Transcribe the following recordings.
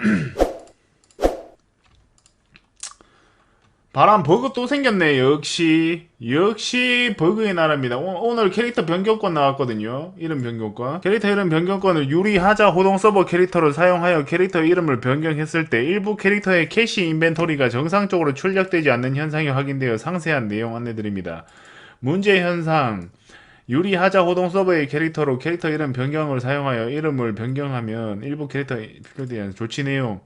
바람 버그 또 생겼네 역시. 역시 버그의 나라입니다. 오, 늘 캐릭터 변경권 나왔거든요 이름 변경권. 캐릭터 이름 변경권을 유리하자 호동 서버 캐릭터를 사용하여 캐릭터 이름을 변경했을 때 일부 캐릭터의 캐시 인벤토리가 정상적으로 출력되지 않는 현상이 확인되어 상세한 내용 안내드립니다. 문제 현상 유리하자 호동 서버의 캐릭터로 캐릭터 이름 변경을 사용하여 이름을 변경하면 일부 캐릭터 필요되지 않은 조치 내용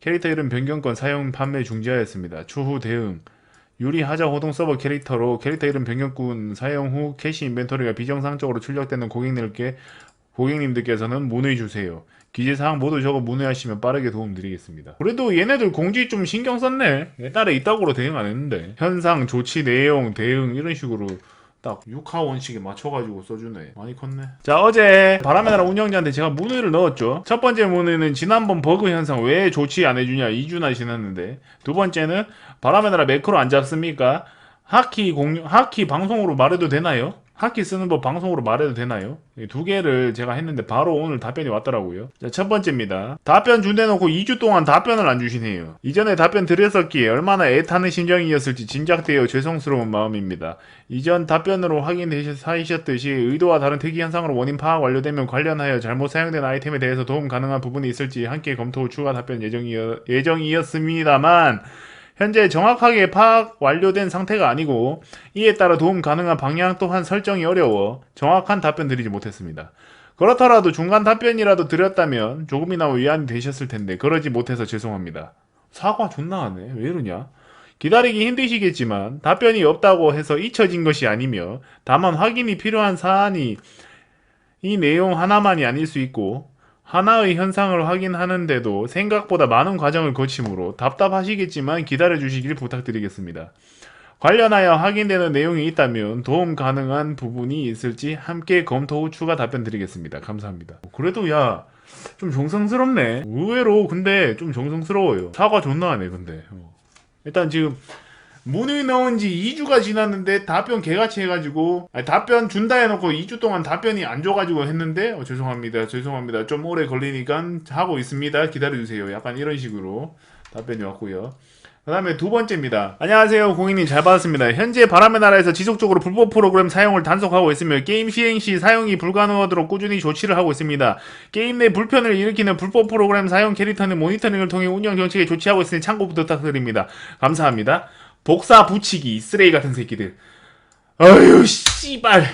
캐릭터 이름 변경권 사용 판매 중지하였습니다. 추후 대응 유리 하자 호동 서버 캐릭터로 캐릭터 이름 변경권 사용 후 캐시 인벤토리가 비정상적으로 출력되는 고객님께 고객님들께서는 문의 주세요. 기재사항 모두 적어 문의하시면 빠르게 도움드리겠습니다. 그래도 얘네들 공지 좀 신경 썼네. 옛날에 이따구로 대응 안 했는데. 현상, 조치, 내용, 대응 이런 식으로 딱 6화 원칙에 맞춰가지고 써주네. 많이 컸네. 자, 어제 바람의 나라 운영자한테 제가 문의를 넣었죠. 첫 번째 문의는 지난번 버그 현상 왜 조치 안 해주냐 2주나 지났는데. 두 번째는 바람의 나라 매크로 안 잡습니까? 하키 공유, 하키 방송으로 말해도 되나요? 하키 쓰는 법 방송으로 말해도 되나요? 이두 개를 제가 했는데 바로 오늘 답변이 왔더라고요. 자, 첫 번째입니다. 답변 준대놓고 2주 동안 답변을 안 주시네요. 이전에 답변 드렸었기에 얼마나 애타는 심정이었을지 짐작되어 죄송스러운 마음입니다. 이전 답변으로 확인하셨듯이 의도와 다른 특이 현상으로 원인 파악 완료되면 관련하여 잘못 사용된 아이템에 대해서 도움 가능한 부분이 있을지 함께 검토 후 추가 답변 예정이었, 예정이었습니다만 현재 정확하게 파악 완료된 상태가 아니고 이에 따라 도움 가능한 방향 또한 설정이 어려워 정확한 답변 드리지 못했습니다. 그렇더라도 중간 답변이라도 드렸다면 조금이나마 위안이 되셨을 텐데 그러지 못해서 죄송합니다. 사과 존나 하네. 왜 이러냐? 기다리기 힘드시겠지만 답변이 없다고 해서 잊혀진 것이 아니며 다만 확인이 필요한 사안이 이 내용 하나만이 아닐 수 있고 하나의 현상을 확인하는데도 생각보다 많은 과정을 거치므로 답답하시겠지만 기다려 주시길 부탁드리겠습니다. 관련하여 확인되는 내용이 있다면 도움 가능한 부분이 있을지 함께 검토 후 추가 답변 드리겠습니다. 감사합니다. 그래도 야, 좀 정성스럽네. 의외로 근데 좀 정성스러워요. 사과 존나 하네, 근데. 어. 일단 지금 문의 넣은 지 2주가 지났는데 답변 개같이 해가지고 아니, 답변 준다 해놓고 2주 동안 답변이 안 줘가지고 했는데 어, 죄송합니다 죄송합니다 좀 오래 걸리니까 하고 있습니다 기다려주세요 약간 이런 식으로 답변이 왔고요 그 다음에 두 번째입니다. 안녕하세요, 고객님 잘 받았습니다. 현재 바람의 나라에서 지속적으로 불법 프로그램 사용을 단속하고 있으며 게임 시행 시 사용이 불가능하도록 꾸준히 조치를 하고 있습니다. 게임 내 불편을 일으키는 불법 프로그램 사용 캐릭터는 모니터링을 통해 운영 정책에 조치하고 있으니 참고 부탁드립니다. 감사합니다. 복사 붙이기 쓰레기 같은 새끼들. 어휴 씨발.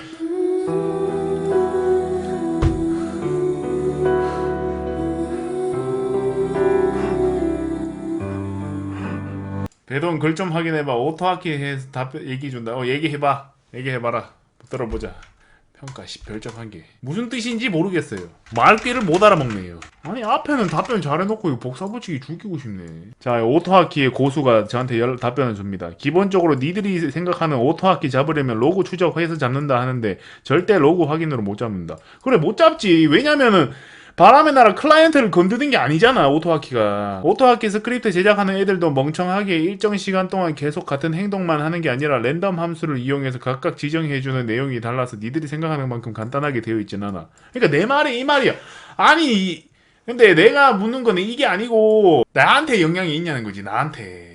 배동 글 좀 확인해봐. 오토하키 해서 답 얘기 준다. 어 얘기해봐. 얘기해봐라. 들어보자. 평가 10 별점 한 개. 무슨 뜻인지 모르겠어요. 말귀를 못 알아먹네요. 아니 앞에는 답변 잘해놓고 복사 붙이기 죽이고 싶네. 자 오토하키의 고수가 저한테 열, 답변을 줍니다. 기본적으로 니들이 생각하는 오토하키 잡으려면 로고 추적해서 잡는다 하는데 절대 로고 확인으로 못 잡는다. 그래 못 잡지. 왜냐면은 바람의 나라 클라이언트를 건드는 게 아니잖아 오토하키가. 오토하키 스크립트 제작하는 애들도 멍청하게 일정 시간 동안 계속 같은 행동만 하는 게 아니라 랜덤 함수를 이용해서 각각 지정해주는 내용이 달라서 니들이 생각하는 만큼 간단하게 되어 있진 않아. 그러니까 내 말이 이 말이야. 아니 이- 근데 내가 묻는 거는 이게 아니고 나한테 영향이 있냐는 거지 나한테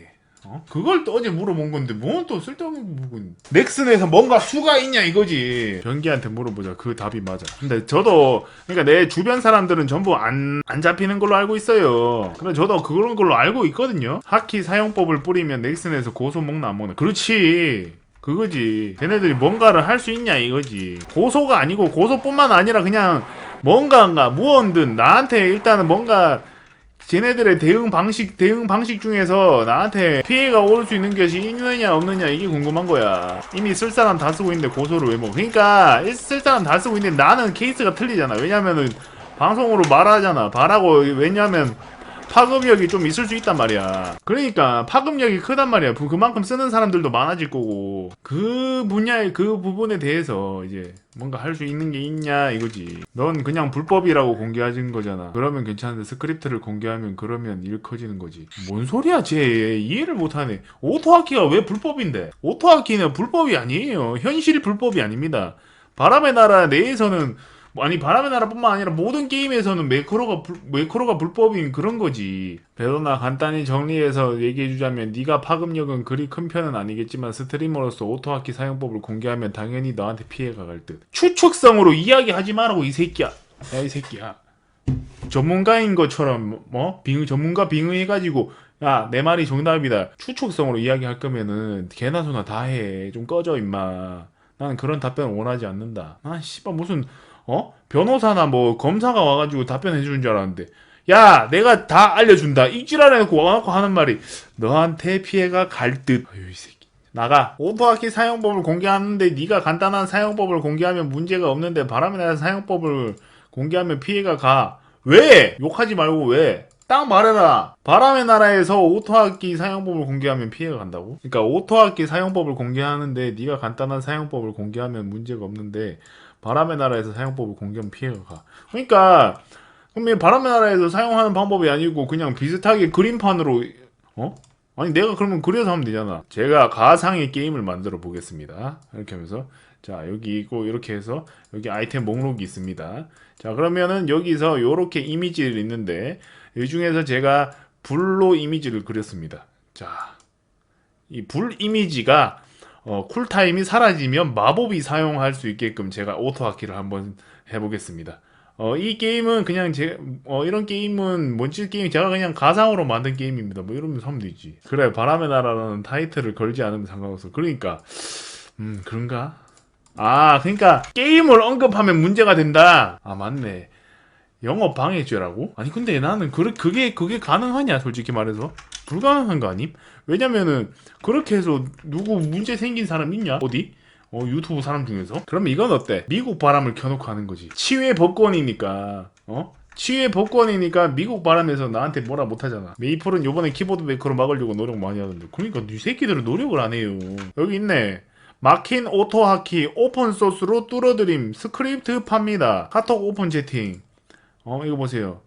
어? 그걸 또 어제 물어본 건데 뭔 또 쓸데없는 부분. 넥슨에서 뭔가 수가 있냐 이거지. 변기한테 물어보자. 그 답이 맞아. 근데 저도 그러니까 내 주변 사람들은 전부 안, 안 잡히는 걸로 알고 있어요. 근데 저도 그런 걸로 알고 있거든요. 하키 사용법을 뿌리면 넥슨에서 고소 먹나 안 먹나. 그렇지. 그거지. 걔네들이 뭔가를 할 수 있냐 이거지. 고소가 아니고 고소뿐만 아니라 그냥 뭔가가 무언든 나한테 일단은 뭔가 쟤네들의 대응 방식 대응 방식 중에서 나한테 피해가 올 수 있는 것이 있느냐 없느냐 이게 궁금한 거야. 이미 쓸 사람 다 쓰고 있는데 고소를 왜 먹어? 그러니까 쓸 사람 다 쓰고 있는데 나는 케이스가 틀리잖아. 왜냐면은 방송으로 말하잖아. 말하고 왜냐면 파급력이 좀 있을 수 있단 말이야. 그러니까 파급력이 크단 말이야. 그- 그만큼 쓰는 사람들도 많아질 거고 그 분야의 그 부분에 대해서 이제 뭔가 할 수 있는 게 있냐 이거지. 넌 그냥 불법이라고 공개하는 거잖아. 그러면 괜찮은데 스크립트를 공개하면 그러면 일 커지는 거지. 뭔 소리야 쟤 이해를 못하네. 오토하키가 왜 불법인데? 오토하키는 불법이 아니에요. 현실 불법이 아닙니다. 바람의 나라 내에서는 뭐 아니 바람의 나라뿐만 아니라 모든 게임에서는 매크로가 불, 매크로가 불법인 그런 거지. 베로나 간단히 정리해서 얘기해주자면 네가 파급력은 그리 큰 편은 아니겠지만 스트리머로서 오토하키 사용법을 공개하면 당연히 너한테 피해가 갈 듯. 추측성으로 이야기하지 말라고 이 새끼야. 야 이 새끼야. 전문가인 것처럼 뭐 빙의 전문가 빙의해가지고 야 내 말이 정답이다 추측성으로 이야기할 거면은 개나 소나 다 해 좀 꺼져 임마 나는 그런 답변을 원하지 않는다 아 씨발 무슨 어? 변호사나 뭐 검사가 와가지고 답변해 주는 줄 알았는데 야 내가 다 알려준다. 이 지랄 해 놓고 와갖고 하는 말이 너한테 피해가 갈 듯. 아유 이 새끼. 나가. 오토하키 사용법을 공개하는데 네가 간단한 사용법을 공개하면 문제가 없는데 바람에 나는 사용법을 공개하면 피해가 가. 왜? 욕하지 말고 왜? 딱 말해라. 바람의 나라에서 오토학기 사용법을 공개하면 피해가 간다고? 그러니까 오토학기 사용법을 공개하는데 네가 간단한 사용법을 공개하면 문제가 없는데 바람의 나라에서 사용법을 공개하면 피해가 가. 그러니까 그러면 바람의 나라에서 사용하는 방법이 아니고 그냥 비슷하게 그림판으로 어? 아니 내가 그러면 그려서 하면 되잖아. 제가 가상의 게임을 만들어 보겠습니다. 이렇게 하면서 자 여기 있고 이렇게 해서 여기 아이템 목록이 있습니다. 자 그러면은 여기서 요렇게 이미지를 있는데 이 중에서 제가 불로 이미지를 그렸습니다. 자 이 불 이미지가 어, 쿨타임이 사라지면 마법이 사용할 수 있게끔 제가 오토하키를 한번 해보겠습니다. 어, 이 게임은 그냥 제, 어, 이런 게임은 뭔지 게임 제가 그냥 가상으로 만든 게임입니다. 뭐 이러면서 하면 되지. 그래, 바람의 나라라는 타이틀을 걸지 않으면 상관없어. 그러니까, 음, 그런가? 아, 그러니까 게임을 언급하면 문제가 된다. 아, 맞네. 영업 방해죄라고? 아니 근데 나는 그, 그게 그게 가능하냐 솔직히 말해서 불가능한 거 아님? 왜냐면은 그렇게 해서 누구 문제 생긴 사람 있냐? 어디? 어 유튜브 사람 중에서? 그러면 이건 어때? 미국 바람을 켜놓고 하는 거지 치외 법권이니까 어? 치외 법권이니까 미국 바람에서 나한테 뭐라 못하잖아 메이플은 요번에 키보드 메이커로 막으려고 노력 많이 하던데 그러니까 이 새끼들은 노력을 안 해요 여기 있네 막힌 오토하키 오픈소스로 뚫어드림 스크립트 팝니다. 카톡 오픈 채팅. 어 이거 보세요.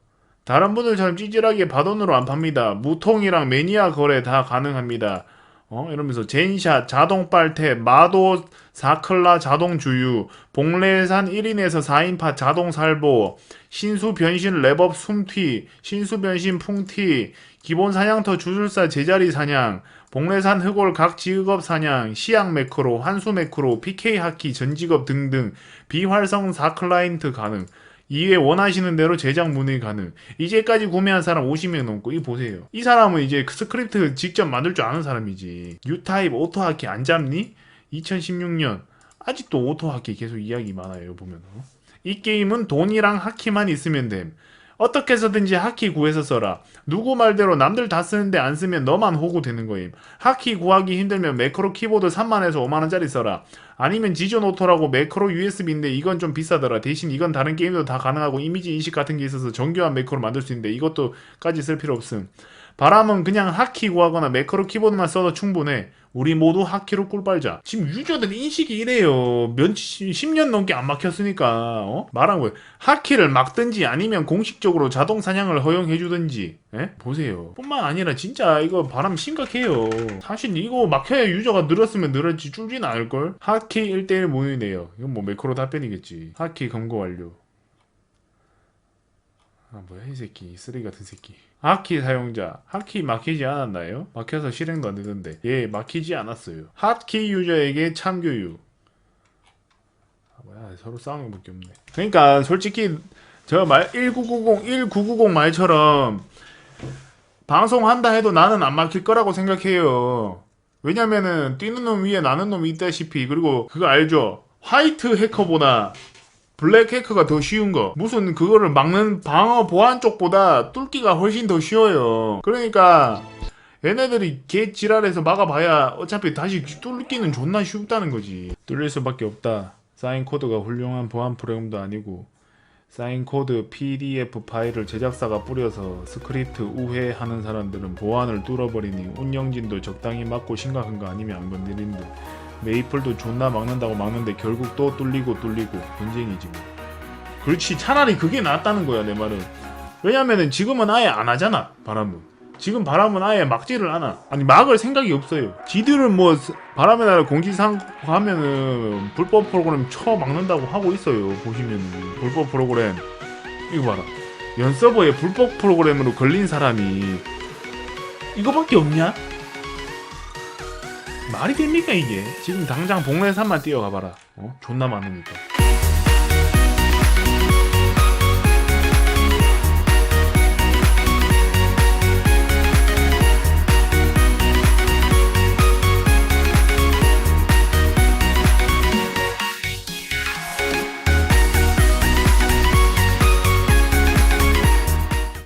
다른 분들처럼 찌질하게 바돈으로 안 팝니다. 무통이랑 매니아 거래 다 가능합니다. 어 이러면서 젠샷 자동 빨태 마도 사클라 자동 주유 봉래산 1인에서 4인파 자동 살보 신수 변신 랩업 숨튀 신수 변신 풍튀 기본 사냥터 주술사 제자리 사냥 봉래산 흑올 각 지역업 사냥 시약 매크로 한수 매크로 PK 하키 전직업 등등 비활성 4클라이언트 가능 이에 원하시는 대로 제작 문의 가능. 이제까지 구매한 사람 50명 넘고 이 보세요. 이 사람은 이제 그 스크립트 직접 만들 줄 아는 사람이지. 유타입 오토하키 안 잡니? 2016년 아직도 오토하키 계속 이야기 많아요 보면. 어? 이 게임은 돈이랑 하키만 있으면 됨. 어떻게 해서든지 하키 구해서 써라. 누구 말대로 남들 다 쓰는데 안 쓰면 너만 호구 되는 거임. 하키 구하기 힘들면 매크로 키보드 3만에서 5만원짜리 써라. 아니면 지존 오토라고 매크로 USB인데 이건 좀 비싸더라. 대신 이건 다른 게임도 다 가능하고 이미지 인식 같은 게 있어서 정교한 매크로 만들 수 있는데 이것도까지 쓸 필요 없음. 바람은 그냥 하키 구하거나 매크로 키보드만 써도 충분해. 우리 모두 하키로 꿀 빨자. 지금 유저들 인식이 이래요. 몇, 10년 넘게 안 막혔으니까, 어? 말한 거예요. 하키를 막든지 아니면 공식적으로 자동 사냥을 허용해주든지, 예? 보세요. 뿐만 아니라 진짜 이거 바람 심각해요. 사실 이거 막혀야 유저가 늘었으면 늘었지 줄지는 않을걸? 하키 1대1 모이네요. 이건 뭐 매크로 답변이겠지. 하키 검거 완료. 아 뭐야 이 새끼 쓰레기 같은 새끼 하키 사용자. 하키 막히지 않았나요? 막혀서 실행도 안 되던데. 예 막히지 않았어요. 하키 유저에게 참교육. 아 뭐야. 서로 싸우는 것밖에 없네. 그러니까 솔직히 저 말 1990 1990 말처럼 방송한다 해도 나는 안 막힐 거라고 생각해요. 왜냐면은 뛰는 놈 위에 나는 놈이 있다시피. 그리고 그거 알죠? 화이트 해커보다 블랙 해커가 더 쉬운 거. 무슨 그거를 막는 방어 보안 쪽보다 뚫기가 훨씬 더 쉬워요. 그러니까 얘네들이 개 지랄해서 막아봐야 어차피 다시 뚫기는 존나 쉽다는 거지. 뚫릴 수밖에 없다. 사인 코드가 훌륭한 보안 프로그램도 아니고 사인 코드 PDF 파일을 제작사가 뿌려서 스크립트 우회하는 사람들은 보안을 뚫어버리니 운영진도 적당히 막고 심각한 거 아니면 안 건드린 듯. 메이플도 존나 막는다고 막는데 결국 또 뚫리고 뚫리고 전쟁이지 뭐. 그렇지 차라리 그게 낫다는 거야 내 말은. 왜냐면은 지금은 아예 안 하잖아 바람은. 지금 바람은 아예 막지를 않아. 아니 막을 생각이 없어요. 지들은 뭐 스- 바람의 나라 공지사항 하면은 불법 프로그램 쳐 막는다고 하고 있어요. 보시면은 불법 프로그램 이거 봐라. 연 서버에 불법 프로그램으로 걸린 사람이 이거밖에 없냐? 말이 됩니까 이게? 지금 당장 복례산만 뛰어가봐라. 어? 존나 많으니까.